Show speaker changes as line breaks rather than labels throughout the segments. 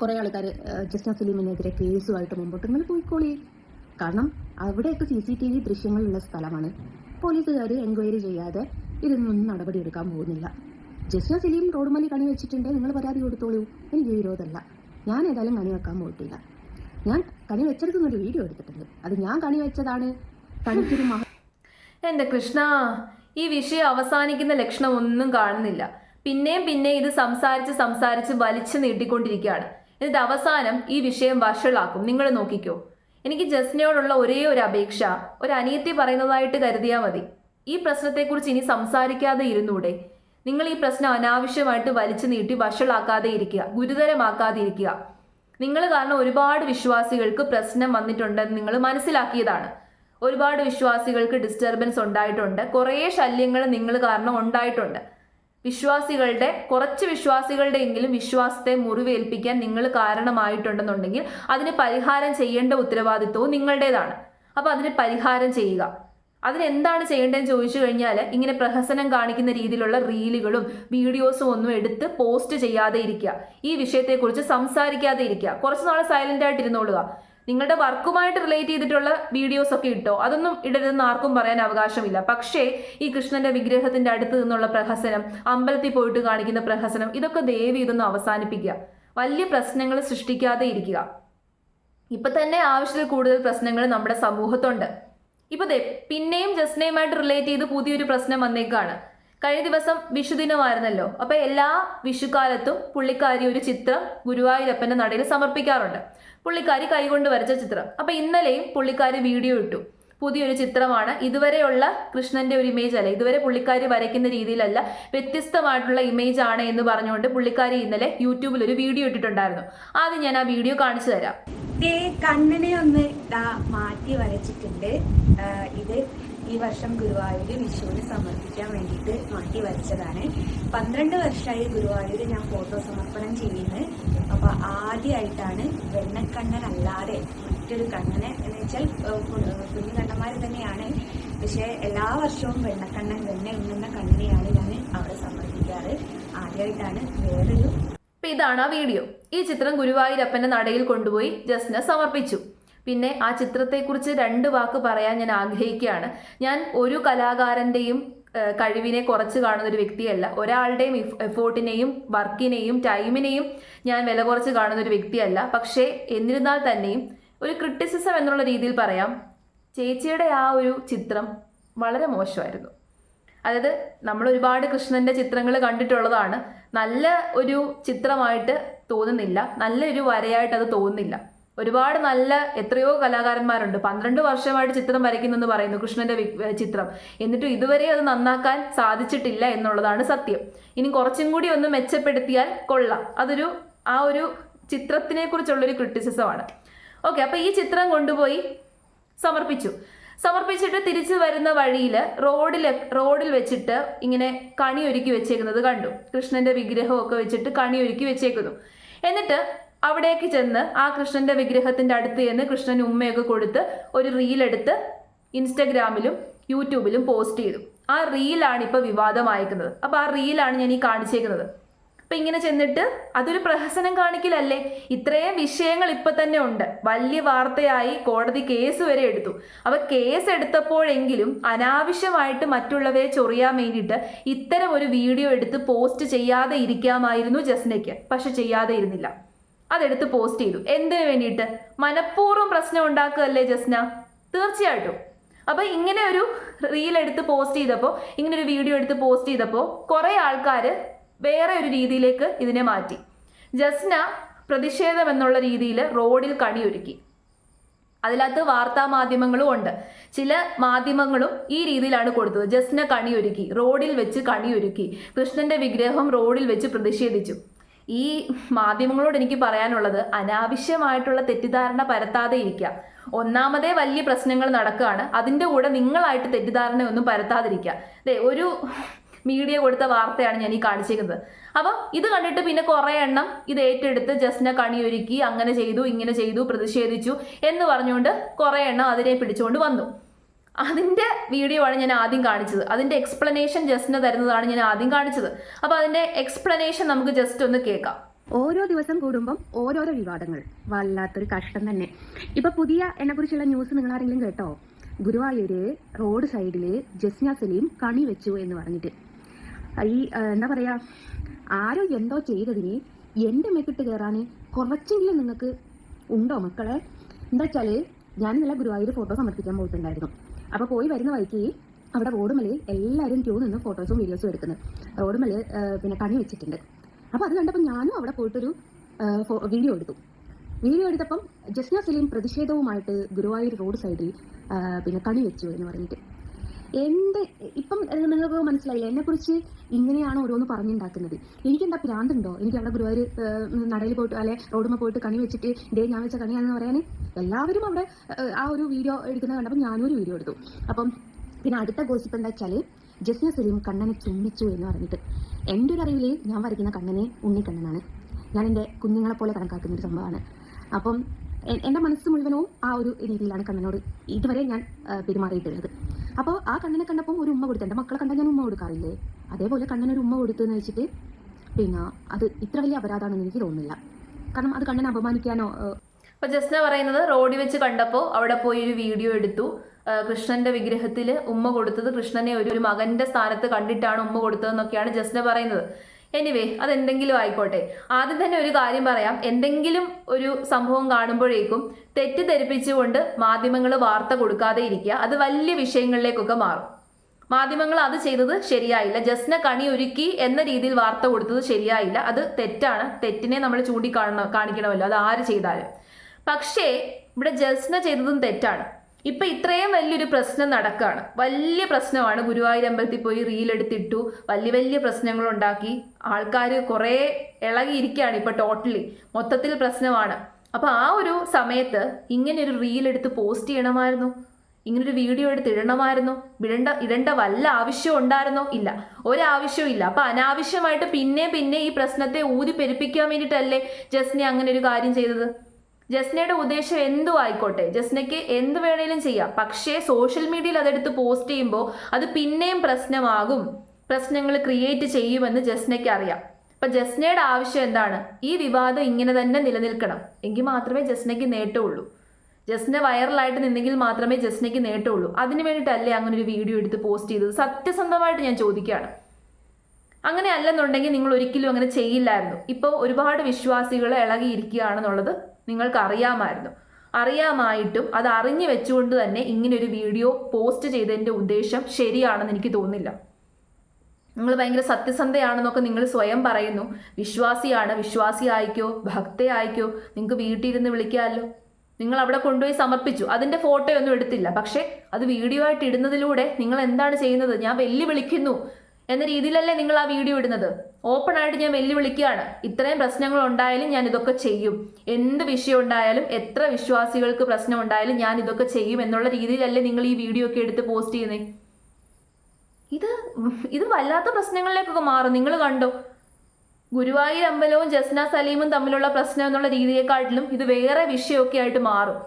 കുറേ ആൾക്കാർ ജസ്റ്റിൻ സലീമിനെതിരെ കേസുമായിട്ട് മുമ്പോട്ട് നിങ്ങൾ പോയിക്കോളി. കാരണം അവിടെയൊക്കെ സി സി ടി വി ദൃശ്യങ്ങളുള്ള സ്ഥലമാണ്. പോലീസുകാർ എൻക്വയറി ചെയ്യാതെ ഇതിനൊന്നും നടപടിയെടുക്കാൻ പോകുന്നില്ല. ജസ്റ്റിൻ സലീം റോഡുമലി കണി വെച്ചിട്ടുണ്ട് നിങ്ങൾ പരാതി കൊടുത്തോളൂ. എനിക്ക് വിരോധമല്ല. ഞാൻ ഏതായാലും കണി വെക്കാൻ പോയിട്ടില്ല. ഞാൻ കണി വെച്ചെടുക്കുന്നൊരു വീഡിയോ എടുത്തിട്ടുണ്ട്. അത് ഞാൻ കണി വെച്ചതാണ്. കണിക്കൊരു മഹ
എന്റെ കൃഷ്ണ ഈ വിഷയം അവസാനിക്കുന്ന ലക്ഷണം ഒന്നും കാണുന്നില്ല. പിന്നെയും പിന്നെയും ഇത് സംസാരിച്ച് സംസാരിച്ച് വലിച്ചു നീട്ടിക്കൊണ്ടിരിക്കുകയാണ്. എന്നിട്ട് അവസാനം ഈ വിഷയം വഷളാക്കും. നിങ്ങൾ നോക്കിക്കോ. എനിക്ക് ജസ്നയോടുള്ള ഒരേ ഒരു അപേക്ഷ ഒരു അനിയത്തി പറയുന്നതായിട്ട് കരുതിയാൽ മതി. ഈ പ്രശ്നത്തെക്കുറിച്ച് ഇനി സംസാരിക്കാതെ ഇരുന്നൂടെ. നിങ്ങൾ ഈ പ്രശ്നം അനാവശ്യമായിട്ട് വലിച്ചു നീട്ടി വഷളാക്കാതെ ഇരിക്കുക. ഗുരുതരമാക്കാതെ ഇരിക്കുക നിങ്ങൾ കാരണം ഒരുപാട് വിശ്വാസികൾക്ക് പ്രശ്നം വന്നിട്ടുണ്ടെന്ന് നിങ്ങൾ മനസ്സിലാക്കിയതാണ്. ഒരുപാട് വിശ്വാസികൾക്ക് ഡിസ്റ്റർബൻസ് ഉണ്ടായിട്ടുണ്ട്. കുറേ ശല്യങ്ങൾ നിങ്ങൾ കാരണം ഉണ്ടായിട്ടുണ്ട്. വിശ്വാസികളുടെ കുറച്ച് വിശ്വാസികളുടെ എങ്കിലും വിശ്വാസത്തെ മുറിവേൽപ്പിക്കാൻ നിങ്ങൾ കാരണമായിട്ടുണ്ടെന്നുണ്ടെങ്കിൽ അതിന് പരിഹാരം ചെയ്യേണ്ട ഉത്തരവാദിത്വവും നിങ്ങളുടേതാണ്. അപ്പോൾ അതിന് പരിഹാരം ചെയ്യുക. അതിനെന്താണ് ചെയ്യേണ്ടതെന്ന് ചോദിച്ചു കഴിഞ്ഞാൽ ഇങ്ങനെ പ്രഹസനം കാണിക്കുന്ന രീതിയിലുള്ള റീലുകളും വീഡിയോസും ഒന്നും എടുത്ത് പോസ്റ്റ് ചെയ്യാതെ ഇരിക്കുക. ഈ വിഷയത്തെക്കുറിച്ച് സംസാരിക്കാതെ ഇരിക്കുക. കുറച്ച് നാൾ സൈലന്റ് ആയിട്ട് ഇരുന്നോളുക നിങ്ങളുടെ വർക്കുമായിട്ട് റിലേറ്റ് ചെയ്തിട്ടുള്ള വീഡിയോസ് ഒക്കെ ഇട്ടോ? അതൊന്നും ഇടരുതെന്ന് ആർക്കും പറയാൻ അവകാശമില്ല. പക്ഷേ ഈ കൃഷ്ണന്റെ വിഗ്രഹത്തിന്റെ അടുത്ത് നിന്നുള്ള പ്രഹസനം അമ്പലത്തിൽ പോയിട്ട് കാണിക്കുന്ന പ്രഹസനം ഇതൊക്കെ ദേവി ഇതൊന്നും അവസാനിപ്പിക്കുക. വലിയ പ്രശ്നങ്ങൾ സൃഷ്ടിക്കാതെ ഇരിക്കുക. ഇപ്പൊ തന്നെ ആവശ്യത്തിൽ കൂടുതൽ പ്രശ്നങ്ങൾ നമ്മുടെ സമൂഹത്തുണ്ട്. ഇപ്പൊ ദേ പിന്നെയും ജസ്നയുമായിട്ട് റിലേറ്റ് ചെയ്ത് പുതിയൊരു പ്രശ്നം വന്നേക്കാണ്. കഴിഞ്ഞ ദിവസം വിഷുദിനമായിരുന്നല്ലോ. അപ്പൊ എല്ലാ വിഷുക്കാലത്തും പുള്ളിക്കാരി ഒരു ചിത്രം ഗുരുവായൂരപ്പന്റെ നടയിൽ സമർപ്പിക്കാറുണ്ട്. പുള്ളിക്കാരി കൈകൊണ്ട് വരച്ച ചിത്രം. അപ്പൊ ഇന്നലെയും പുള്ളിക്കാരി വീഡിയോ ഇട്ടു. പുതിയൊരു ചിത്രമാണ്. ഇതുവരെയുള്ള കൃഷ്ണന്റെ ഒരു ഇമേജ് അല്ല. ഇതുവരെ പുള്ളിക്കാരി വരയ്ക്കുന്ന രീതിയിലല്ല വ്യത്യസ്തമായിട്ടുള്ള ഇമേജ് ആണ് എന്ന് പറഞ്ഞുകൊണ്ട് പുള്ളിക്കാരി ഇന്നലെ യൂട്യൂബിൽ ഒരു വീഡിയോ ഇട്ടിട്ടുണ്ടായിരുന്നു. ആദ്യം ഞാൻ ആ വീഡിയോ കാണിച്ചു തരാം.
കണ്ണിനെ ഒന്ന് മാറ്റി വരച്ചിട്ടുണ്ട്. ഇത് ഈ വർഷം ഗുരുവായൂർ വിഷുവിന് സമർപ്പിക്കാൻ വേണ്ടിയിട്ട് മാറ്റി വരച്ചതാണ്. പന്ത്രണ്ട് വർഷമായി ഗുരുവായൂർ ഞാൻ ഫോട്ടോ സമർപ്പണം ചെയ്യുന്നത് അപ്പോൾ ആദ്യമായിട്ടാണ് വെണ്ണക്കണ്ണനല്ലാതെ മറ്റൊരു കണ്ണനെ എന്ന് വെച്ചാൽ കുഞ്ഞുകണ്ണന്മാർ തന്നെയാണ്. പക്ഷേ എല്ലാ വർഷവും വെണ്ണക്കണ്ണൻ വെണ്ണ ഉണ്ണുന്ന കണ്ണനെയാണ് ഞാൻ അവിടെ സമർപ്പിക്കാറ്. ആദ്യമായിട്ടാണ് വേറൊരു
ഇതാണ് ആ വീഡിയോ. ഈ ചിത്രം ഗുരുവായൂരപ്പന്റെ നടയിൽ കൊണ്ടുപോയി ജസ്ന സമർപ്പിച്ചു. പിന്നെ ആ ചിത്രത്തെക്കുറിച്ച് രണ്ട് വാക്ക് പറയാൻ ഞാൻ ആഗ്രഹിക്കുകയാണ്. ഞാൻ ഒരു കലാകാരന്റെയും കഴിവിനെ കുറച്ച് കാണുന്ന ഒരു വ്യക്തിയല്ല. ഒരാളുടെയും എഫോർട്ടിനെയും വർക്കിനെയും ടൈമിനെയും ഞാൻ വില കുറച്ച് കാണുന്ന ഒരു വ്യക്തിയല്ല. പക്ഷേ എന്നിരുന്നാൽ തന്നെയും ഒരു ക്രിട്ടിസിസം എന്നുള്ള രീതിയിൽ പറയാം ചേച്ചിയുടെ ആ ഒരു ചിത്രം വളരെ മോശമായിരുന്നു. അതായത് നമ്മൾ ഒരുപാട് കൃഷ്ണന്റെ ചിത്രങ്ങൾ കണ്ടിട്ടുള്ളതാണ്. നല്ല ഒരു ചിത്രമായിട്ട് തോന്നുന്നില്ല. നല്ലൊരു വരയായിട്ട് അത് തോന്നുന്നില്ല. ഒരുപാട് നല്ല എത്രയോ കലാകാരന്മാരുണ്ട്. പന്ത്രണ്ട് വർഷമായിട്ട് ചിത്രം വരയ്ക്കുന്നെന്ന് പറയുന്നു കൃഷ്ണന്റെ ചിത്രം. എന്നിട്ടും ഇതുവരെ അത് നന്നാക്കാൻ സാധിച്ചിട്ടില്ല എന്നുള്ളതാണ് സത്യം. ഇനി കുറച്ചും കൂടി ഒന്ന് മെച്ചപ്പെടുത്തിയാൽ കൊള്ളാം. അതൊരു ആ ഒരു ചിത്രത്തിനെ കുറിച്ചുള്ളൊരു ക്രിറ്റിസിസമാണ്. ഓക്കെ അപ്പൊ ഈ ചിത്രം കൊണ്ടുപോയി സമർപ്പിച്ചു. സമർപ്പിച്ചിട്ട് തിരിച്ചു വരുന്ന വഴിയിൽ റോഡിൽ റോഡിൽ വെച്ചിട്ട് ഇങ്ങനെ കണി ഒരുക്കി വെച്ചേക്കുന്നത് കണ്ടു. കൃഷ്ണന്റെ വിഗ്രഹമൊക്കെ വെച്ചിട്ട് കണി ഒരുക്കി വെച്ചേക്കുന്നു. എന്നിട്ട് അവിടേക്ക് ചെന്ന് ആ കൃഷ്ണന്റെ വിഗ്രഹത്തിന്റെ അടുത്ത് ചെന്ന് കൃഷ്ണൻ ഉമ്മയൊക്കെ കൊടുത്ത് ഒരു റീൽ എടുത്ത് ഇൻസ്റ്റഗ്രാമിലും യൂട്യൂബിലും പോസ്റ്റ് ചെയ്തു. ആ റീലാണ് ഇപ്പോൾ വിവാദമായിരിക്കുന്നത് അപ്പോൾ ആ റീലാണ് ഞാൻ ഈ കാണിച്ചേക്കുന്നത്. അപ്പൊ ഇങ്ങനെ ചെന്നിട്ട് അതൊരു പ്രഹസനം കാണിക്കലല്ലേ? ഇത്രയും വിഷയങ്ങൾ ഇപ്പൊ തന്നെ ഉണ്ട്. വലിയ വാർത്തയായി കോടതി കേസ് വരെ എടുത്തു. അപ്പൊ കേസ് എടുത്തപ്പോഴെങ്കിലും അനാവശ്യമായിട്ട് മറ്റുള്ളവരെ ചൊറിയാൻ വേണ്ടിയിട്ട് ഇത്തരം ഒരു വീഡിയോ എടുത്ത് പോസ്റ്റ് ചെയ്യാതെ ഇരിക്കാമായിരുന്നു ജസ്നയ്ക്ക്. പക്ഷെ ചെയ്യാതെ ഇരുന്നില്ല. അതെടുത്ത് പോസ്റ്റ് ചെയ്തു. എന്തിനു വേണ്ടിയിട്ട്? മനഃപൂർവം പ്രശ്നം ഉണ്ടാക്കുകയല്ലേ ജസ്ന? തീർച്ചയായിട്ടും. അപ്പൊ ഇങ്ങനെ ഒരു റീൽ എടുത്ത് പോസ്റ്റ് ചെയ്തപ്പോൾ ഇങ്ങനെ ഒരു വീഡിയോ എടുത്ത് പോസ്റ്റ് ചെയ്തപ്പോൾ കുറെ ആൾക്കാർ വേറെ ഒരു രീതിയിലേക്ക് ഇതിനെ മാറ്റി. ജസ്ന പ്രതിഷേധം എന്നുള്ള രീതിയിൽ റോഡിൽ കണിയൊരുക്കി അതിനകത്ത് വാർത്താ മാധ്യമങ്ങളും ഉണ്ട്. ചില മാധ്യമങ്ങളും ഈ രീതിയിലാണ് കൊടുത്തത്. ജസ്ന കണിയൊരുക്കി റോഡിൽ വെച്ച് കണിയൊരുക്കി കൃഷ്ണന്റെ വിഗ്രഹം റോഡിൽ വെച്ച് പ്രതിഷേധിച്ചു. ഈ മാധ്യമങ്ങളോട് എനിക്ക് പറയാനുള്ളത് അനാവശ്യമായിട്ടുള്ള തെറ്റിദ്ധാരണ പരത്താതെ ഇരിക്കുക. ഒന്നാമതേ വലിയ പ്രശ്നങ്ങൾ നടക്കുകയാണ്. അതിന്റെ കൂടെ നിങ്ങളായിട്ട് തെറ്റിദ്ധാരണ ഒന്നും പരത്താതിരിക്കുക. ദേ ഒരു മീഡിയ കൊടുത്ത വാർത്തയാണ് ഞാൻ ഈ കാണിച്ചിരിക്കുന്നത്. അപ്പം ഇത് കണ്ടിട്ട് പിന്നെ കുറേ എണ്ണം ഇത് ഏറ്റെടുത്ത് ജസ്റ്റിനെ കണിയൊരുക്കി അങ്ങനെ ചെയ്തു ഇങ്ങനെ ചെയ്തു പ്രതിഷേധിച്ചു എന്ന് പറഞ്ഞുകൊണ്ട് കുറേ എണ്ണം അതിനെ പിടിച്ചുകൊണ്ട് വന്നു. അതിന്റെ വീഡിയോ ആണ് ഞാൻ ആദ്യം കാണിച്ചത്. അതിന്റെ എക്സ്പ്ലനേഷൻ ജസ്റ്റിന് തരുന്നതാണ് ഞാൻ ആദ്യം കാണിച്ചത്. അപ്പോൾ അതിന്റെ എക്സ്പ്ലനേഷൻ നമുക്ക് ജസ്റ്റ് ഒന്ന് കേൾക്കാം.
ഓരോ ദിവസം കൂടുമ്പം ഓരോരോ വിവാദങ്ങൾ. വല്ലാത്തൊരു കഷ്ടം തന്നെ. ഇപ്പൊ പുതിയ എന്നെ കുറിച്ചുള്ള ന്യൂസ് നിങ്ങൾ ആരെങ്കിലും കേട്ടോ? ഗുരുവായൂര് റോഡ് സൈഡിൽ ജസ്ന സലീം കണി വെച്ചു എന്ന് പറഞ്ഞിട്ട്. ഈ എന്താ പറയാ? ആരോ എന്തോ ചെയ്തതിന് എന്റെ മെക്കിട്ട് കയറാന് കുറച്ചെങ്കിലും നിങ്ങൾക്ക് ഉണ്ടോ മക്കളെ? എന്താ വെച്ചാൽ ഞാൻ ഇന്നലെ ഗുരുവായൂർ ഫോട്ടോ സമർപ്പിക്കാൻ പോയിട്ടുണ്ടായിരുന്നു. അപ്പൊ പോയി വരുന്ന വഴിക്ക് അവിടെ റോഡുമലയിൽ എല്ലാവരും ക്യൂ നിന്ന് ഫോട്ടോസും വീഡിയോസും എടുക്കുന്നത് റോഡുമലയിൽ പിന്നെ കണി വെച്ചിട്ടുണ്ട്. അപ്പൊ അത് കണ്ടപ്പോൾ ഞാനും അവിടെ പോയിട്ടൊരു വീഡിയോ എടുത്തു. വീഡിയോ എടുത്തപ്പം ജസ്ന സലീം പ്രതിഷേധവുമായിട്ട് ഗുരുവായൂർ റോഡ് സൈഡിൽ പിന്നെ കണി വെച്ചു എന്ന് പറഞ്ഞിട്ട്. എന്റെ ഇപ്പം നിങ്ങൾക്ക് മനസ്സിലായില്ല? എന്നെ കുറിച്ച് ഇങ്ങനെയാണ് ഓരോന്ന് പറഞ്ഞുണ്ടാക്കുന്നത്. എനിക്ക് എന്താ പ്രാന്തുണ്ടോ? എനിക്ക് അവിടെ ഗുരുവായൂർ നടയിൽ പോയിട്ട് അല്ലെ റോഡുമ്മ പോയിട്ട് കണി വെച്ചിട്ട് ഡേ ഞാൻ വെച്ച കണിയാണെന്ന് പറയാൻ എല്ലാവരും അവിടെ ആ ഒരു വീഡിയോ എടുക്കുന്നത് കണ്ടപ്പോൾ ഞാനും ഒരു വീഡിയോ എടുത്തു. അപ്പം പിന്നെ അടുത്ത ഗോസിപ്പ് എന്താ വെച്ചാൽ ജസ്ന സലീം കണ്ണനെ ചുമ്മിച്ചു എന്ന് പറഞ്ഞിട്ട്. എന്റെ ഒരു അറിവിൽ ഞാൻ വരയ്ക്കുന്ന കണ്ണനെ ഉണ്ണിക്കണ്ണനാണ്. ഞാൻ എന്റെ കുഞ്ഞുങ്ങളെ പോലെ കണക്കാക്കുന്ന ഒരു സംഭവമാണ്. അപ്പം എന്റെ മനസ്സ് മുഴുവനും ആ ഒരു രീതിയിലാണ് കണ്ണനോട് ഇതുവരെ ഞാൻ പെരുമാറിയിട്ടുള്ളത്. അപ്പോൾ ആ കണ്ണനെ കണ്ടപ്പോൾ ഒരു ഉമ്മ കൊടുത്തു. എന്റെ മക്കളെ കണ്ടാൽ ഞാൻ ഉമ്മ കൊടുക്കാറില്ലേ? അതേപോലെ കണ്ണനൊരു ഉമ്മ കൊടുത്തെന്ന് വെച്ചിട്ട് പിന്നെ അത് ഇത്ര വലിയ അപരാധമാണെന്ന് എനിക്ക് തോന്നുന്നില്ല. കാരണം അത് കണ്ണനെ അപമാനിക്കാനോ ഏ,
അപ്പൊ ജസ്ന പറയുന്നത് റോഡിൽ വെച്ച് കണ്ടപ്പോൾ അവിടെ പോയി ഒരു വീഡിയോ എടുത്തു. കൃഷ്ണന്റെ വിഗ്രഹത്തിൽ ഉമ്മ കൊടുത്തത് കൃഷ്ണനെ ഒരു മകന്റെ സ്ഥാനത്ത് കണ്ടിട്ടാണ് ഉമ്മ കൊടുത്തതെന്നൊക്കെയാണ് ജസ്ന പറയുന്നത്. എനിവേ അതെന്തെങ്കിലും ആയിക്കോട്ടെ. ആദ്യം തന്നെ ഒരു കാര്യം പറയാം. എന്തെങ്കിലും ഒരു സംഭവം കാണുമ്പോഴേക്കും തെറ്റിദ്ധരിപ്പിച്ചുകൊണ്ട് മാധ്യമങ്ങൾ വാർത്ത കൊടുക്കാതെ ഇരിക്കുക. അത് വലിയ വിഷയങ്ങളിലേക്കൊക്കെ മാറും. മാധ്യമങ്ങൾ അത് ചെയ്തത് ശരിയായില്ല. ജസ്ന കണി ഒരുക്കി എന്ന രീതിയിൽ വാർത്ത കൊടുത്തത് ശരിയായില്ല. അത് തെറ്റാണ്. തെറ്റിനെ നമ്മൾ ചൂണ്ടിക്കാണ കാണിക്കണമല്ലോ. അത് ആര് ചെയ്താലും. പക്ഷേ ഇവിടെ ജസ്ന ചെയ്തതും തെറ്റാണ്. ഇപ്പൊ ഇത്രയും വലിയൊരു പ്രശ്നം നടക്കുകയാണ് വലിയ പ്രശ്നമാണ്. ഗുരുവായൂർ അമ്പലത്തിൽ പോയി റീൽ എടുത്തിട്ടു വലിയ വലിയ പ്രശ്നങ്ങൾ ഉണ്ടാക്കി ആൾക്കാർ കുറേ ഇളകിയിരിക്കുകയാണ് ഇപ്പൊ ടോട്ടലി മൊത്തത്തിൽ പ്രശ്നമാണ്. അപ്പൊ ആ ഒരു സമയത്ത് ഇങ്ങനെ ഒരു റീൽ എടുത്ത് പോസ്റ്റ് ചെയ്യണമായിരുന്നു? ഇങ്ങനൊരു വീഡിയോ എടുത്ത് ഇടണമായിരുന്നു? ഇടേണ്ട ഇടേണ്ട വല്ല ആവശ്യം ഉണ്ടായിരുന്നോ? ഇല്ല. ഒരാവശ്യവും ഇല്ല. അപ്പൊ അനാവശ്യമായിട്ട് പിന്നെ പിന്നെ ഈ പ്രശ്നത്തെ ഊതി പെരുപ്പിക്കാൻ വേണ്ടിയിട്ടല്ലേ ജസ്നെ അങ്ങനെ ഒരു കാര്യം ചെയ്തത്? ജസ്നയുടെ ഉദ്ദേശം എന്തു ആയിക്കോട്ടെ. ജസ്നയ്ക്ക് എന്ത് വേണേലും ചെയ്യാം. പക്ഷേ സോഷ്യൽ മീഡിയയിൽ അതെടുത്ത് പോസ്റ്റ് ചെയ്യുമ്പോൾ അത് പിന്നെയും പ്രശ്നമാകും. പ്രശ്നങ്ങൾ ക്രിയേറ്റ് ചെയ്യുമെന്ന് ജസ്നയ്ക്ക് അറിയാം. അപ്പൊ ജസ്നയുടെ ആവശ്യം എന്താണ്? ഈ വിവാദം ഇങ്ങനെ തന്നെ നിലനിൽക്കണം. എങ്കിൽ മാത്രമേ ജസ്നയ്ക്ക് നേട്ടമുള്ളൂ. ജസ്ന വൈറലായിട്ട് നിന്നെങ്കിൽ മാത്രമേ ജസ്നയ്ക്ക് നേട്ടമുള്ളൂ. അതിന് വേണ്ടിയിട്ടല്ലേ അങ്ങനെ ഒരു വീഡിയോ എടുത്ത് പോസ്റ്റ് ചെയ്തത്? സത്യസന്ധമായിട്ട് ഞാൻ ചോദിക്കുകയാണ്. അങ്ങനെ അല്ലെന്നുണ്ടെങ്കിൽ നിങ്ങൾ ഒരിക്കലും അങ്ങനെ ചെയ്യില്ലായിരുന്നു. ഇപ്പോൾ ഒരുപാട് വിശ്വാസികൾ ഇളകിയിരിക്കുകയാണെന്നുള്ളത് നിങ്ങൾക്ക് അറിയാമായിരുന്നു അറിയാമായിട്ടും അത് അറിഞ്ഞു വെച്ചുകൊണ്ട് തന്നെ ഇങ്ങനൊരു വീഡിയോ പോസ്റ്റ് ചെയ്തതിന്റെ ഉദ്ദേശം ശരിയാണെന്ന് എനിക്ക് തോന്നുന്നില്ല. നിങ്ങൾ ഭയങ്കര സത്യസന്ധയാണെന്നൊക്കെ നിങ്ങൾ സ്വയം പറയുന്നു. വിശ്വാസിയാണ് വിശ്വാസി ആയിക്കോ ഭക്ത ആയിക്കോ നിങ്ങൾക്ക് വീട്ടിലിരുന്ന് വിളിക്കാമല്ലോ. നിങ്ങൾ അവിടെ കൊണ്ടുപോയി സമർപ്പിച്ചു. അതിന്റെ ഫോട്ടോ ഒന്നും എടുത്തില്ല. പക്ഷേ അത് വീഡിയോ ആയിട്ട് ഇടുന്നതിലൂടെ നിങ്ങൾ എന്താണ് ചെയ്യുന്നത്? ഞാൻ വെല്ലുവിളിക്കുന്നു എന്ന രീതിയിലല്ലേ നിങ്ങൾ ആ വീഡിയോ ഇടുന്നത്? ഓപ്പൺ ആയിട്ട് ഞാൻ വെല്ലുവിളിക്കുകയാണ്. ഇത്രയും പ്രശ്നങ്ങൾ ഉണ്ടായാലും ഞാൻ ഇതൊക്കെ ചെയ്യും. എന്ത് വിഷയം ഉണ്ടായാലും എത്ര വിശ്വാസികൾക്ക് പ്രശ്നം ഉണ്ടായാലും ഞാൻ ഇതൊക്കെ ചെയ്യും എന്നുള്ള രീതിയിലല്ലേ നിങ്ങൾ ഈ വീഡിയോ ഒക്കെ എടുത്ത് പോസ്റ്റ് ചെയ്യുന്നേ. ഇത് ഇത് വല്ലാത്ത പ്രശ്നങ്ങളിലേക്കൊക്കെ മാറും. നിങ്ങൾ കണ്ടോ? ഗുരുവായൂർ അമ്പലവും ജസ്ന സലീമും തമ്മിലുള്ള പ്രശ്നം എന്നുള്ള രീതിയെക്കാട്ടിലും ഇത് വേറെ വിഷയമൊക്കെ ആയിട്ട് മാറും.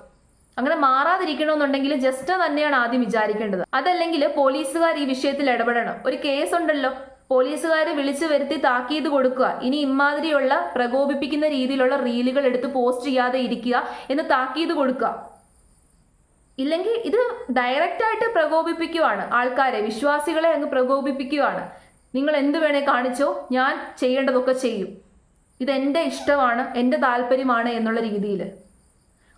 അങ്ങനെ മാറാതിരിക്കണമെന്നുണ്ടെങ്കിൽ ജസ്റ്റ് തന്നെയാണ് ആദ്യം വിചാരിക്കേണ്ടത്. അതല്ലെങ്കിൽ പോലീസുകാർ ഈ വിഷയത്തിൽ ഇടപെടണം. ഒരു കേസ് ഉണ്ടല്ലോ പോലീസുകാരെ വിളിച്ചു വരുത്തി താക്കീത് കൊടുക്കുക. ഇനി ഇമാതിരിയുള്ള പ്രകോപിപ്പിക്കുന്ന രീതിയിലുള്ള റീലുകൾ എടുത്ത് പോസ്റ്റ് ചെയ്യാതെ ഇരിക്കുക എന്ന് താക്കീത് കൊടുക്കുക. ഇല്ലെങ്കിൽ ഇത് ഡയറക്റ്റ് ആയിട്ട് പ്രകോപിപ്പിക്കുവാണ് ആൾക്കാരെ. വിശ്വാസികളെ അങ്ങ് പ്രകോപിപ്പിക്കുവാണ്. നിങ്ങൾ എന്ത് വേണേ കാണിച്ചോ ഞാൻ ചെയ്യേണ്ടതൊക്കെ ചെയ്യും. ഇതെന്റെ ഇഷ്ടമാണ് എന്റെ താല്പര്യമാണ് എന്നുള്ള രീതിയിൽ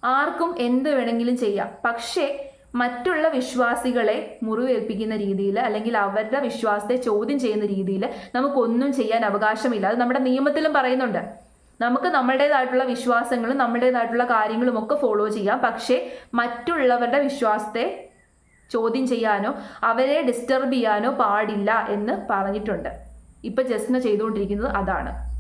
ആർക്കും എന്ത് വേണമെങ്കിലും ചെയ്യാം. പക്ഷേ മറ്റുള്ള വിശ്വാസികളെ മുറിവേൽപ്പിക്കുന്ന രീതിയിൽ അല്ലെങ്കിൽ അവരുടെ വിശ്വാസത്തെ ചോദ്യം ചെയ്യുന്ന രീതിയിൽ നമുക്കൊന്നും ചെയ്യാൻ അവകാശമില്ല. അത് നമ്മുടെ നിയമത്തിലും പറയുന്നുണ്ട്. നമുക്ക് നമ്മുടേതായിട്ടുള്ള വിശ്വാസങ്ങളും നമ്മുടേതായിട്ടുള്ള കാര്യങ്ങളും ഒക്കെ ഫോളോ ചെയ്യാം. പക്ഷേ മറ്റുള്ളവരുടെ വിശ്വാസത്തെ ചോദ്യം ചെയ്യാനോ അവരെ ഡിസ്റ്റർബ് ചെയ്യാനോ പാടില്ല എന്ന് പറഞ്ഞിട്ടുണ്ട്. ഇപ്പൊ ജസ്ന ചെയ്തുകൊണ്ടിരിക്കുന്നത് അതാണ്.